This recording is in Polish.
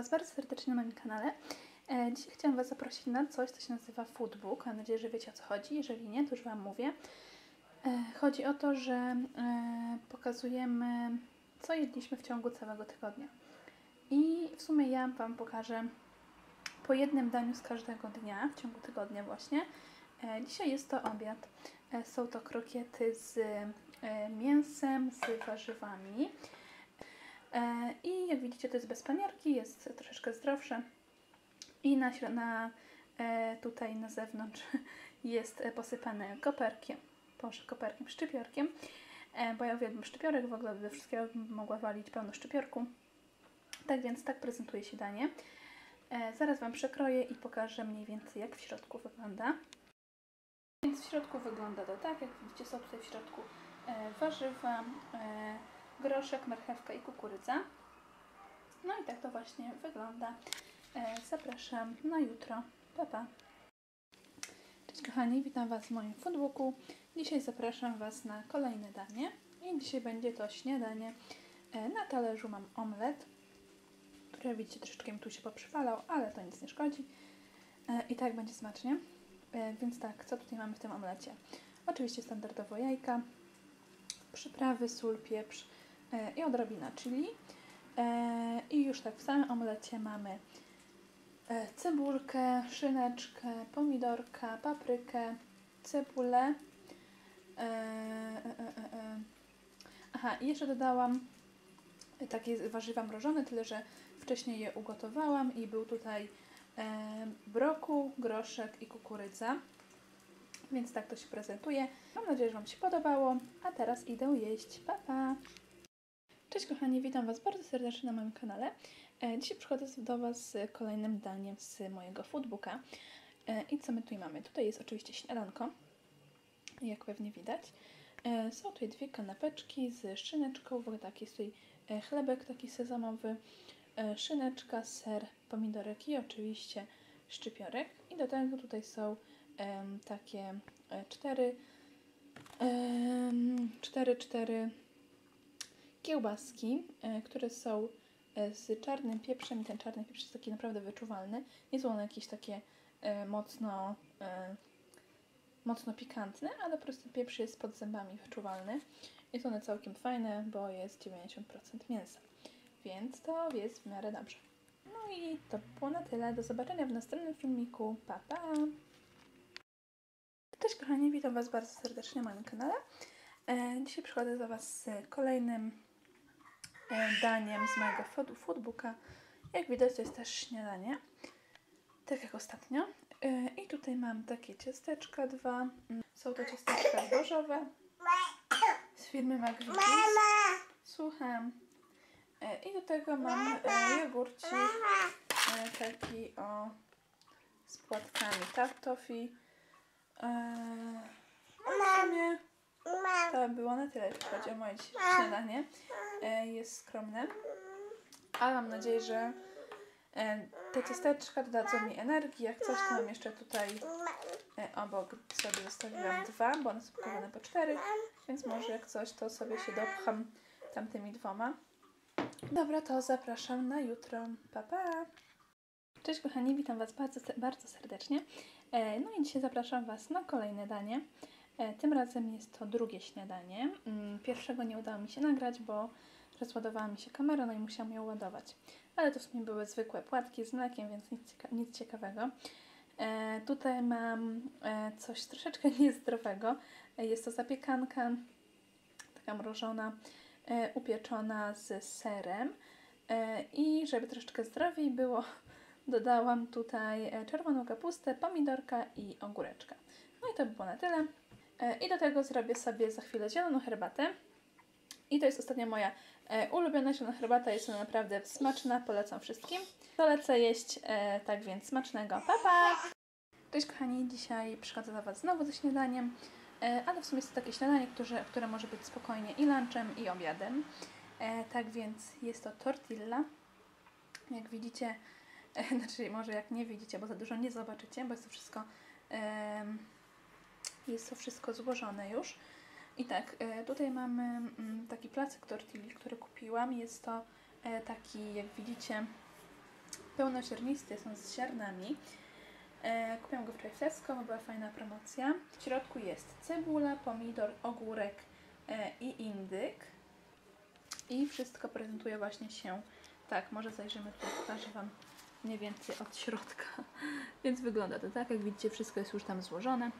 Was bardzo serdecznie na moim kanale. E, Dzisiaj chciałam Was zaprosić na coś, co się nazywa Foodbook. Mam nadzieję, że wiecie o co chodzi. Jeżeli nie, to już Wam mówię. E, Chodzi o to, że e, pokazujemy, co jedliśmy w ciągu całego tygodnia. I w sumie ja Wam pokażę po jednym daniu z każdego dnia, w ciągu tygodnia właśnie. Dzisiaj jest to obiad. Są to krokiety z mięsem, z warzywami. E, I jak widzicie, to jest bez panierki, jest troszeczkę zdrowsze. I na, na, e, tutaj na zewnątrz jest posypane koperkiem, proszę, koperkiem, szczypiorkiem, e, bo ja uwielbiam szczypiorek, w ogóle we wszystkiego bym mogła walić pełno szczypiorku. Tak więc tak prezentuje się danie. Zaraz Wam przekroję i pokażę mniej więcej jak w środku wygląda. Więc w środku wygląda to tak, jak widzicie są tutaj w środku warzywa, groszek, marchewka i kukurydza. No i tak to właśnie wygląda. E, Zapraszam na jutro. Pa, pa. Cześć kochani, witam Was w moim foodbooku. Dzisiaj zapraszam Was na kolejne danie. I dzisiaj będzie to śniadanie. E, Na talerzu mam omlet, który widzicie troszeczkę mi tu się poprzypalał, ale to nic nie szkodzi. E, I tak będzie smacznie. Więc tak, co tutaj mamy w tym omlecie? Oczywiście standardowo jajka, przyprawy, sól, pieprz i odrobina chili. E, I już tak w samym omlecie mamy e, cebulkę, szyneczkę, pomidorka, paprykę, cebulę. E, e, e, e. Aha, i jeszcze dodałam takie warzywa mrożone, tyle że wcześniej je ugotowałam i był tutaj e, brokuł, groszek i kukurydza. Więc tak to się prezentuje. Mam nadzieję, że Wam się podobało. A teraz idę jeść. Pa, pa! Cześć kochani, witam Was bardzo serdecznie na moim kanale. E, Dzisiaj przychodzę do Was z kolejnym daniem z mojego foodbooka. E, I co my tutaj mamy? Tutaj jest oczywiście śniadanko, jak pewnie widać. E, Są tutaj dwie kanapeczki z szyneczką, w ogóle taki jest tutaj chlebek taki sezamowy, szyneczka, ser, pomidorek i oczywiście szczypiorek. I do tego tutaj są takie cztery, cztery, cztery kiełbaski, e, które są e, z czarnym pieprzem i ten czarny pieprz jest taki naprawdę wyczuwalny. Nie są one jakieś takie e, mocno, mocno pikantne, ale po prostu pieprz jest pod zębami wyczuwalny. Jest one całkiem fajne, bo jest 90% mięsa, więc to jest w miarę dobrze. No i to było na tyle. Do zobaczenia w następnym filmiku. Pa, pa! Cześć kochani, witam Was bardzo serdecznie na moim kanale. Dzisiaj przychodzę do Was z kolejnym daniem z mojego food, foodbooka. Jak widać, to jest też śniadanie, tak jak ostatnio. E, I tutaj mam takie ciasteczka dwa. Mm, Są to ciasteczka zbożowe z firmy McVitie's. Słucham. E, I do tego mam e, jogurcik taki o z płatkami tartofi. No w sumie to było na tyle, jeśli chodzi o moje śniadanie. E, jest skromne, ale mam nadzieję, że e, te ciasteczka dodadzą mi energii. Jak coś, to mam jeszcze tutaj e, obok sobie zostawiłam dwa, bo one są pakowane po cztery, więc może jak coś, to sobie się dopcham tamtymi dwoma. Dobra, to zapraszam na jutro. Pa, pa! Cześć kochani, witam Was bardzo, bardzo serdecznie. No i dzisiaj zapraszam Was na kolejne danie. E, Tym razem jest to drugie śniadanie. Mm, Pierwszego nie udało mi się nagrać, bo rozładowała mi się kamera, no i musiałam ją ładować. Ale to w sumie były zwykłe płatki z mlekiem, więc nic, cieka nic ciekawego. E, Tutaj mam e, coś troszeczkę niezdrowego. E, Jest to zapiekanka, taka mrożona, e, upieczona z serem. E, I żeby troszeczkę zdrowiej było, dodałam tutaj e, czerwoną kapustę, pomidorka i ogóreczka. No i to by było na tyle. E, I do tego zrobię sobie za chwilę zieloną herbatę. I to jest ostatnia moja e, ulubiona zielona herbata. Jest ona naprawdę smaczna, polecam wszystkim. To lecę jeść, e, tak więc smacznego. Pa, pa! Cześć kochani, dzisiaj przychodzę do Was znowu ze śniadaniem, ale w sumie jest to takie śniadanie, które, które może być spokojnie i lunchem, i obiadem. Tak więc jest to tortilla. Jak widzicie, znaczy może jak nie widzicie, bo za dużo nie zobaczycie, bo jest to wszystko, jest to wszystko złożone już. I tak, e, tutaj mamy mm, taki placek tortilli, który kupiłam. Jest to e, taki, jak widzicie, pełnoziarnisty, są z ziarnami. E, kupiłam go wczoraj w Tesco, bo była fajna promocja. W środku jest cebula, pomidor, ogórek i indyk. I wszystko prezentuje właśnie się tak. Może zajrzymy tutaj, pokażę Wam mniej więcej od środka. Więc wygląda to tak, jak widzicie, wszystko jest już tam złożone.